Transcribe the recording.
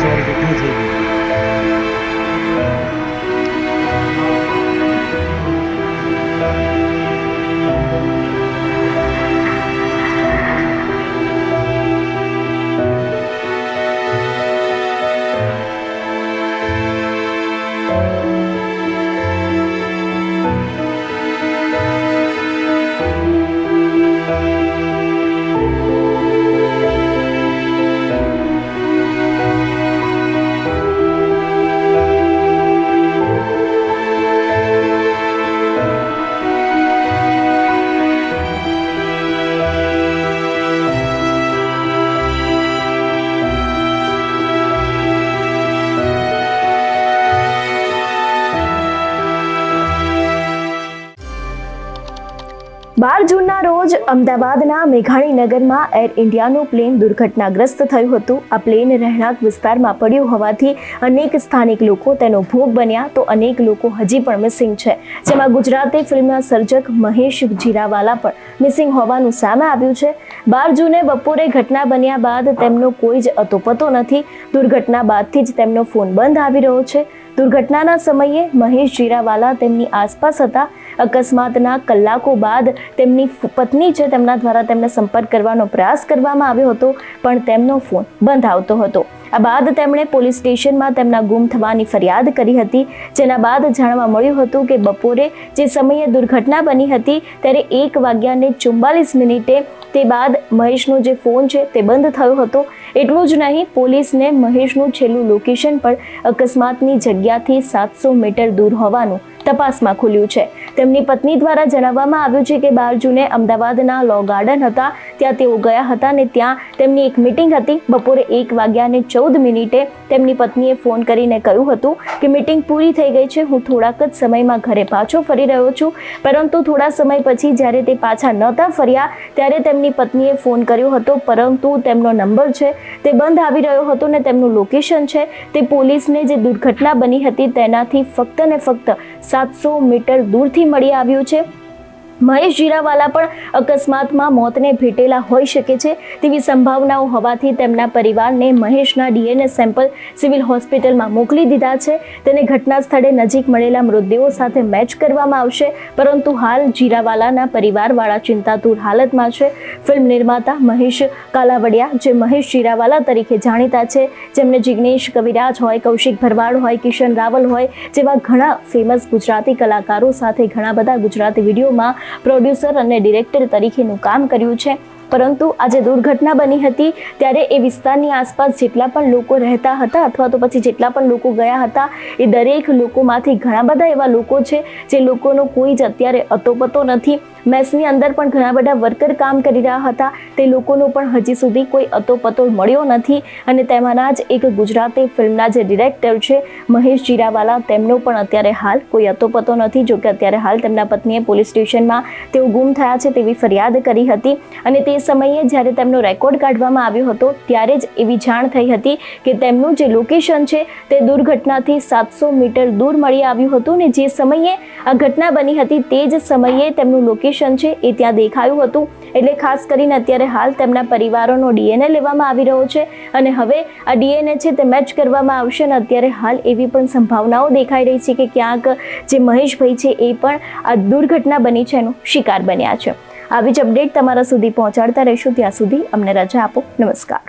સવારી ઘટના થઈ ગઈ બાર જૂનના રોજ અમદાવાદના મેઘાણીનગરમાં એર ઇન્ડિયાનું પ્લેન દુર્ઘટનાગ્રસ્ત થયું હતું. આ પ્લેન રહેણાંક વિસ્તારમાં પડ્યું હોવાથી અનેક સ્થાનિક લોકો તેનો ભોગ બન્યા તો અનેક લોકો હજી પણ મિસિંગ છે. જેમાં ગુજરાતી ફિલ્મના સર્જક મહેશ જીરાવાલા પણ મિસિંગ હોવાનું સામે આવ્યું છે. બાર જૂને બપોરે ઘટના બન્યા બાદ તેમનો કોઈ જ અતોપતો નથી. દુર્ઘટના બાદથી જ તેમનો ફોન બંધ આવી રહ્યો છે. દુર્ઘટનાના સમયે મહેશ જીરાવાલા તેમની આસપાસ હતા. અકસ્માતના કલાકો બાદ તેમની પત્ની છે, તેમના દ્વારા તેમને સંપર્ક કરવાનો પ્રયાસ કરવામાં આવ્યો હતો, પણ તેમનો ફોન બંધ આવતો હતો. આ બાદ તેમણે પોલીસ સ્ટેશનમાં તેમના ગુમ થવાની ફરિયાદ કરી હતી, જેના બાદ જાણવા મળ્યું હતું કે બપોરે જે સમયે દુર્ઘટના બની હતી, ત્યારે એક વાગ્યાને ચુમ્બાલીસ મિનિટે તે બાદ મહેશનો જે ફોન છે, તે બંધ થયો હતો. એટલું જ નહીં પોલીસને મહેશનું છેલ્લું લોકેશન પણ અકસ્માતની જગ્યાથી સાતસો મીટર દૂર હોવાનું તપાસમાં ખુલ્યું છે. તેમની પત્ની દ્વારા જણાવવામાં આવ્યું છે કે બાર જૂને અમદાવાદના લો ગાર્ડન હતા. ત્યાં તેઓ ગયા હતા અને ત્યાં તેમની એક મિટિંગ હતી. બપોરે એક વાગ્યાને ચૌદ મિનિટે તેમની પત્નીએ ફોન કરીને કહ્યું હતું કે મિટિંગ પૂરી થઈ ગઈ છે. હું થોડાક જ સમયમાં ઘરે પાછો ફરી રહ્યો છું. પરંતુ થોડા સમય પછી જ્યારે તે પાછા નહોતા ફર્યા, ત્યારે તેમની પત્નીએ ફોન કર્યો હતો. પરંતુ તેમનો નંબર છે તે બંધ આવી રહ્યો હતો ને તેમનું લોકેશન છે તે પોલીસને જે દુર્ઘટના બની હતી તેનાથી ફક્ત ને ફક્ત સાતસો મીટર દૂરથી મળી આવ્યું છે. મહેશ જીરાવાલા પણ અકસ્માતમાં મોતને ભેટેલા હોઈ શકે છે તેવી સંભાવનાઓ હોવાથી તેમના પરિવારને મહેશના ડીએનએ સેમ્પલ સિવિલ હોસ્પિટલમાં મોકલી દીધા છે. તેને ઘટના સ્થળે નજીક મળેલા મૃતદેહો સાથે મેચ કરવામાં આવશે, પરંતુ હાલ જીરાવાલાના પરિવારવાળા ચિંતાતુર હાલતમાં છે. ફિલ્મ નિર્માતા મહેશ કાલાવડિયા, જે મહેશ જીરાવાલા તરીકે જાણીતા છે, જેમને જિગ્નેશ કવિરાજ હોય, કૌશિક ભરવાડ હોય, કિશન રાવલ હોય, જેવા ઘણા ફેમસ ગુજરાતી કલાકારો સાથે ઘણા બધા ગુજરાતી વિડીયોમાં પ્રોડ્યુસર અને ડિરેક્ટર તરીકેનું કામ કર્યું છે. પરંતુ આજે દુર્ઘટના બની હતી ત્યારે એ વિસ્તારની આસપાસ જેટલા પણ લોકો રહેતા હતા અથવા તો પછી જેટલા પણ લોકો ગયા હતા, એ દરેક લોકોમાંથી ઘણા બધા એવા લોકો છે જે લોકોનો કોઈ જ અત્યારે અતોપતો નથી. મેસની અંદર પણ ઘણા બધા વર્કર કામ કરી રહ્યા હતા. તે લોકોનો પણ હજી સુધી કોઈ અતોપતો મળ્યો નથી અને તેમાંના જ એક ગુજરાતી ફિલ્મના જે ડિરેક્ટર છે, મહેશ જીરાવાલા, તેમનો પણ અત્યારે હાલ કોઈ અતોપતો નથી. જોકે અત્યારે હાલ તેમના પત્નીએ પોલીસ સ્ટેશનમાં તેઓ ગુમ થયા છે તેવી ફરિયાદ કરી હતી અને તે સમયે જ્યારે તેમનો રેકોર્ડ કાઢવામાં આવ્યો હતો, ત્યારે જ એવી જાણ થઈ હતી કે તેમનું જે લોકેશન છે, તે દુર્ઘટનાથી સાતસો મીટર દૂર મળી આવ્યું હતું ને જે સમયે આ ઘટના બની હતી, તે જ સમયે તેમનું લોકેશન છે એ ત્યાં દેખાયું હતું. એટલે ખાસ કરીને અત્યારે હાલ તેમના પરિવારોનો ડીએનએ લેવામાં આવી રહ્યો છે અને હવે આ ડીએનએ છે તે મેચ કરવામાં આવશે અને અત્યારે હાલ એવી પણ સંભાવનાઓ દેખાઈ રહી છે કે ક્યાંક જે મહેશભાઈ છે એ પણ આ દુર્ઘટના બની છે એનો શિકાર બન્યા છે. આવી જ અપડેટ તમારા સુધી પહોંચાડતા રહીશું. ત્યાં સુધી અમને રજા આપો. નમસ્કાર.